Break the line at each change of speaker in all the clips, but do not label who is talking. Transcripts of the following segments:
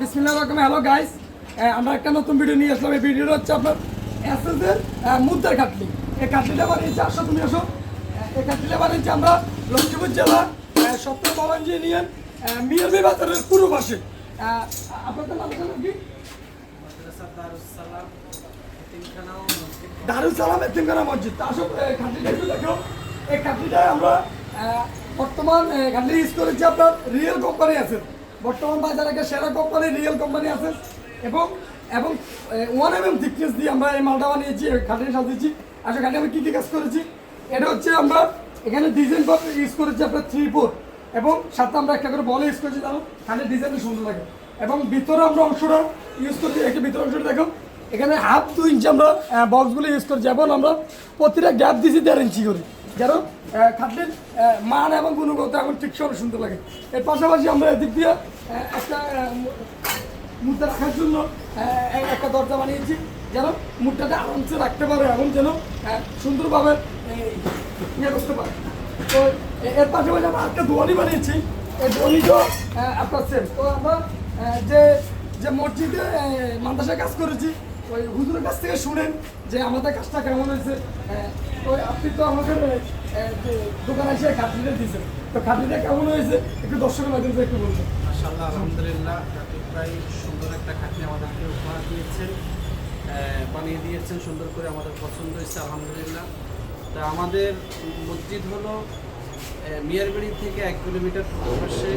বিসমিল্লাহ রকম hello guys আমরা একটা নতুন ভিডিও নিয়ে আসলাম। এই ভিডিওটা হচ্ছে আপনার এসএসের মুদ্রার কাটলি এই কাটলিটা বানিয়েছি আসো, তুমি আসো। এই কাটলিটা বানিয়েছি আমরা লক্ষ্মীপুর জেলা সত্তর বাবাঞ্জি ইউনিয়ন মিয়াবি বাজারের পূর্ব পাশে আপনাদের নাম কি? দারুল সালাম এতিমখানা মসজিদ। আসো কাটলিটা একটু দেখো এই কাটলিটায় আমরা বর্তমান কাটলি ইউজ করেছি আপনার রিয়েল কোম্পানি আছে। বর্তমান বাজারে একটা সেরা কোম্পানি রিয়েল কোম্পানি আছে। এবং এবং ওয়ান এম এম থিকনেস দিয়ে আমরা এই মালটা বানিয়েছি খাটে সাজিয়েছি। আসলে খাটে আমি কী কী কাজ করেছি? এটা হচ্ছে আমরা এখানে ডিজাইন ইউজ করেছি আপনার থ্রি ফোর এবং সাথে আমরা একটা করে বলে ইউজ করেছি তাহলে খাটের ডিজাইনটা সুন্দর লাগে। এবং ভিতরে আমরা অংশটা ইউজ করছি একটা ভিতরে অংশটা দেখো। এখানে হাফ দু ইঞ্চি আমরা বক্সগুলো ইউজ করছি। যেমন আমরা প্রতিটা গ্যাপ দিয়েছি দেড় ইঞ্চি করি। যেন খাদ্যের মান এবং গুণগত এবং ঠিক সময় সুন্দর লাগে। এর পাশাপাশি আমরা এদিক দিয়ে একটা মুদ্রা রাখার জন্য একটা দরজা বানিয়েছি যেন মুদ্রাটা আরামসে রাখতে পারে এবং যেন সুন্দরভাবে ইয়ে করতে পারে। তো এর পাশাপাশি আমরা একটা দোয়ানি বানিয়েছি এই দোয়ানিটাও আহ, আপনার সেম তো আমরা যে যে মসজিদে মাদ্রাসায় কাজ করেছি। ওই হুজুরের কাছ থেকে শুনেন যে আমাদের কাজটা কেমন হয়েছে। তো আপনি তো যে দোকানে এসে খাটলিটা দিয়েছেন। তো খাটলিটা কেমন হয়েছে? একটু দর্শকের মাধ্যমে একটু বলছেন
মাশাআল্লাহ, আলহামদুলিল্লাহ ভাই সুন্দর একটা খাটনি আমাদেরকে উপহার দিয়েছেন। বানিয়ে দিয়েছেন, সুন্দর করে আমাদের পছন্দ হয়েছে, আলহামদুলিল্লাহ। তা আমাদের মসজিদ হলো মিয়ারবাড়ি থেকে এক কিলোমিটার পাশে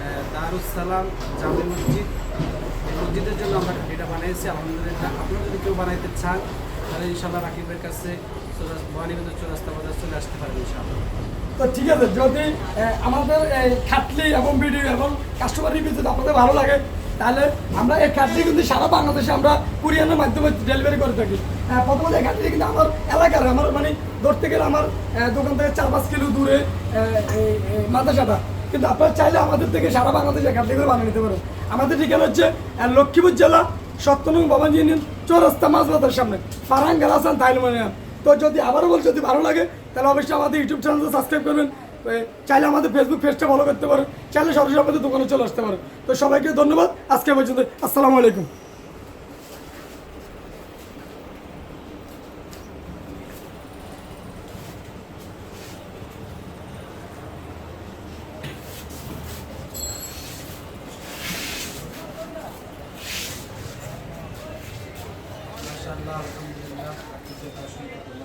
আহ, দারুস সালাম জামে মসজিদ। মসজিদের জন্য আমরা এটা বানিয়েছি আলহামদুলিল্লাহ। আপনারা যদি কেউ বানাইতে চান তাহলে ইনশাল্লাহ রাকিবের কাছে ভবানীগঞ্জ চৌরাস্তা বাজার চলে আসতে পারেন ইনশাআল্লাহ।
তো ঠিক আছে যদি আমাদের এই খাটলি এবং ভিডিও এবং কাস্টমার রিভিউ যদি আপনাদের ভালো লাগে তাহলে আমরা এই খাটলি কিন্তু সারা বাংলাদেশে আমরা কুরিয়ানের মাধ্যমে ডেলিভারি করে থাকি। প্রথমত এই খাটলি কিন্তু আমার এলাকার আমার মানে ধরতে গেলে আমার দোকান থেকে চার পাঁচ কিলো দূরে মাদ্রাসাটা। কিন্তু আপনারা চাইলে আমাদের থেকে সারা বাংলাদেশে খাটলি করে বানিয়ে নিতে পারেন। আমাদের ঠিকানা হচ্ছে লক্ষ্মীপুর জেলা সত্যনং বাবাজি ইউনিয়ন চৌরাস্তা মাঝবাজার সামনে ফারাং গালাসান তাইলমানিয়াম তো যদি আবারও বল, যদি ভালো লাগে, তাহলে অবশ্যই আমাদের ইউটিউব চ্যানেলটা সাবস্ক্রাইব করবেন। চাইলে আমাদের ফেসবুক পেজটা ফলো করতে পারেন। চাইলে সরাসরি আমাদের দোকানে চলে আসতে পারেন। তো সবাইকে ধন্যবাদ। আজকে পর্যন্ত, আসসালামু আলাইকুম।
মাশাআল্লাহ আলহামদুলিল্লাহ রাকিবকে অসংখ্য ধন্যবাদ